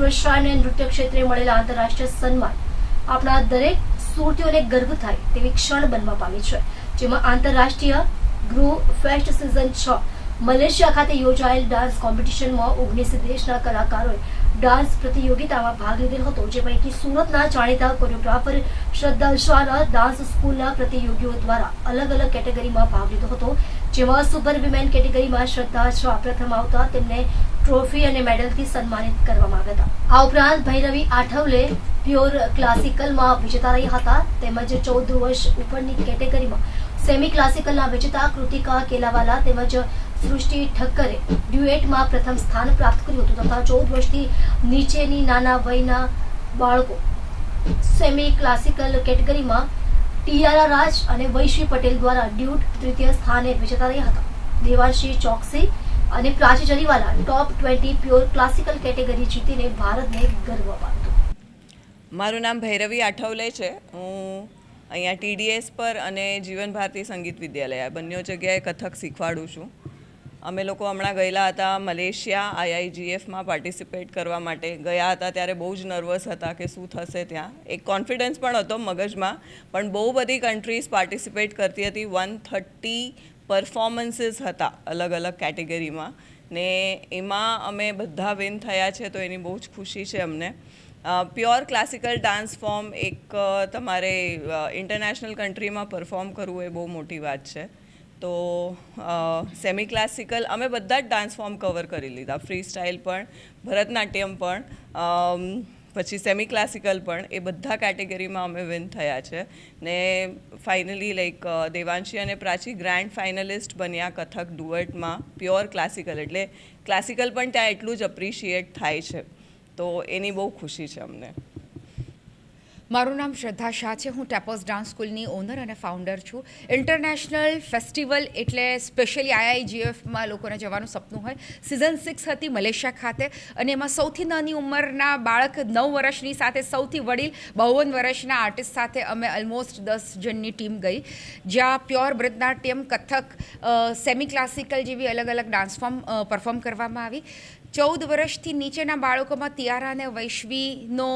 સુરક્ષા નૃત્ય ક્ષેત્રે મળેલા આંતરરાષ્ટ્રીય સન્માન આપણા દરેક સુરતીઓને ગર્વ થાય તેવી ક્ષણ બનવા પામી છે. જેમાં આંતરરાષ્ટ્રીય ગ્રુ ફેસ્ટ સિઝન છ, મલેશિયા ખાતે યોજાયેલ ડાન્સ કોમ્પિટિશનમાં ઓગણીસ દેશના કલાકારોએ ડાન્સ પ્રતિયોગિતામાં ભાગ લીધેલ હતો. જે પૈકી સુરતના જાણીતા કોરિયોગ્રાફર શ્રદ્ધા શાહના ડાન્સ સ્કૂલના પ્રતિયોગીઓ દ્વારા અલગ અલગ કેટેગરીમાં ભાગ લીધો હતો. જેમાં સુપર વિમેન કેટેગરીમાં શ્રદ્ધા શાહ પ્રથમ આવતા. તેમને ટ્રોફી અને મેડલથી સન્માનિત કરવામાં આવ્યા હતા. આ ઉપરાંત ભૈરવી આઠવલે પ્યોર ક્લાસિકલમાં વિજેતા રહ્યા હતા. તેમજ ચૌદ વર્ષ ઉપરની કેટેગરીમાં સેમી ક્લાસિકલના વિજેતા કૃતિકા કેલાવાલા તેમજ સૃષ્ટિ ઠક્કરે ડ્યુએટમાં પ્રથમ સ્થાન પ્રાપ્ત કર્યું હતું તથા ચૌદ વર્ષથી નીચેની નાના વયના બાળકો સેમી ક્લાસિકલ કેટેગરીમાં ટીઆરા રાજ અને વૈશ્વી પટેલ દ્વારા ડ્યુટ તૃતીય સ્થાને વિજેતા રહ્યા હતા. દેવાંશી ચોકસી અને Prachi Jariwala top twenty pure classical category જીતીને ભારતને ગર્વ અપાવ્યો. મારું નામ ભૈરવી આઠવલે છે. હું અહીંયા ટીડીએસ પર અને જીવન ભારતી સંગીત વિદ્યાલય બંને જગ્યાએ કથક શીખવાડું છું. અમે લોકો હમણાં ગયેલા હતા મલેશિયા આઈઆઈજીએફમાં પાર્ટિસિપેટ કરવા માટે. ગયા હતા ત્યારે બહુ જ નર્વસ હતા કે શું થશે ત્યાં. એક કોન્ફિડન્સ પણ હતો મગજમાં, પણ બહુ બધી કન્ટ્રીઝ પાર્ટિસિપેટ કરતી હતી. વન થર્ટી પરફોર્મન્સીસ હતા અલગ અલગ કેટેગરીમાં ને એમાં અમે બધા વિન થયા છે, તો એની બહુ જ ખુશી છે અમને. પ્યોર ક્લાસિકલ ડાન્સ ફોર્મ એક તમારે ઇન્ટરનેશનલ કન્ટ્રીમાં પરફોર્મ કરવું એ બહુ મોટી વાત છે. તો સેમી ક્લાસિકલ અમે બધા જ ડાન્સ ફોર્મ કવર કરી લીધા. ફ્રી સ્ટાઇલ પણ, ભરતનાટ્યમ પણ પછી સેમી ક્લાસિકલ પણ એ બધા કેટેગરીમાં અમે વિન થયા છે. ને ફાઇનલી લાઈક દેવાંશી અને પ્રાચી ગ્રાન્ડ ફાઇનલિસ્ટ બન્યા કથક ડુઅટમાં પ્યોર ક્લાસિકલ એટલે ક્લાસિકલ પણ ત્યાં એટલું જ અપ્રિશિએટ થાય છે. તો એની બહુ ખુશી છે અમને. મારું નામ શ્રદ્ધા શાહ છે. હું ટેપોસ ડાન્સ સ્કૂલની ઓનર અને ફાઉન્ડર છું. ઇન્ટરનેશનલ ફેસ્ટિવલ એટલે સ્પેશિયલી આઈઆઈજીએફમાં લોકોને જવાનું સપનું હોય. સિઝન સિક્સ હતી મલેશિયા ખાતે અને એમાં સૌથી નાની ઉંમરના બાળક નવ વર્ષની સાથે સૌથી વડીલ બાવન વર્ષના આર્ટિસ્ટ સાથે અમે ઓલમોસ્ટ દસ જણની ટીમ ગઈ. જ્યાં pure Bharatanatyam Kathak semi classical જેવી અલગ અલગ ડાન્સ ફોર્મ પરફોર્મ કરવામાં આવી. ચૌદ વર્ષથી નીચેના બાળકોમાં તિયારા અને વૈશ્વીનો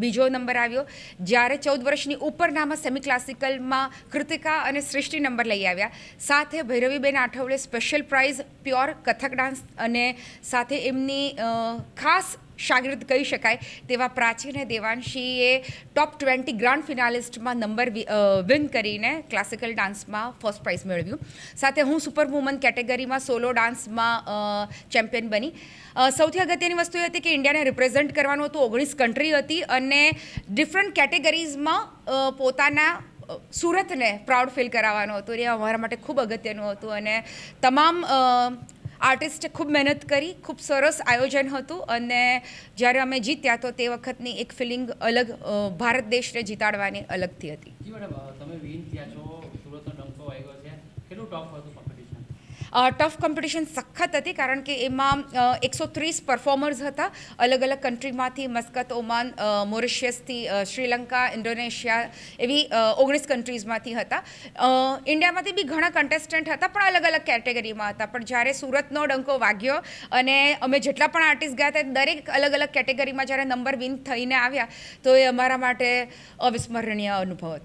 બીજો નંબર આવ્યો. જ્યારે ચૌદ વર્ષની ઉપરનામાં સેમી ક્લાસિકલમાં કૃતિકા અને સૃષ્ટિ નંબર લઈ આવ્યા. સાથે ભૈરવીબેન Athavade special prize pure Kathak dance અને સાથે એમની ખાસ શાગિર્દ કહી શકાય, તેવા પ્રાચીન દેવાંશીએ ટોપ ટ્વેન્ટી ગ્રાન્ડ ફિનાલિસ્ટમાં નંબર વિન કરીને ક્લાસિકલ ડાન્સમાં ફર્સ્ટ પ્રાઇઝ મેળવ્યું. સાથે હું સુપર વુમન કેટેગરીમાં સોલો ડાન્સમાં ચેમ્પિયન બની. સૌથી અગત્યની વસ્તુ એ હતી કે ઇન્ડિયાને રિપ્રેઝેન્ટ કરવાનું હતું ઓગણીસ કન્ટ્રી હતી અને ડિફરન્ટ કેટેગરીઝમાં પોતાના સુરતને પ્રાઉડ ફીલ કરાવવાનું હતું. એ અમારા માટે ખૂબ અગત્યનું હતું અને તમામ આર્ટિસ્ટે ખૂબ મહેનત કરી, ખૂબ સરસ આયોજન હતું અને જ્યારે અમે જીત્યા તો તે વખતની એક ફિલિંગ અલગ ભારત દેશને જીતાડવાની અલગથી હતી. તમે વિન થયા છો, સુરતનો ડંકો વાગ્યો છે. કેટલું ટફ હતું ટફ કોમ્પિટિશન સખત હતી કારણ કે એમાં એકસો ત્રીસ પરફોર્મર્સ હતા. અલગ અલગ કન્ટ્રીમાંથી મસ્કત, ઓમાન મોરિશિયસથી શ્રીલંકા, ઇન્ડોનેશિયા એવી ઓગણીસ કન્ટ્રીઝમાંથી હતા. ઇન્ડિયામાંથી બી ઘણા કન્ટેસ્ટન્ટ હતા, પણ અલગ અલગ કેટેગરીમાં હતા. પણ જ્યારે સુરતનો ડંકો વાગ્યો અને અમે જેટલા પણ આર્ટિસ્ટ ગયા હતા દરેક અલગ અલગ કેટેગરીમાં જ્યારે નંબર વિન થઈને આવ્યા, તો એ અમારા માટે અવિસ્મરણીય અનુભવ હતો.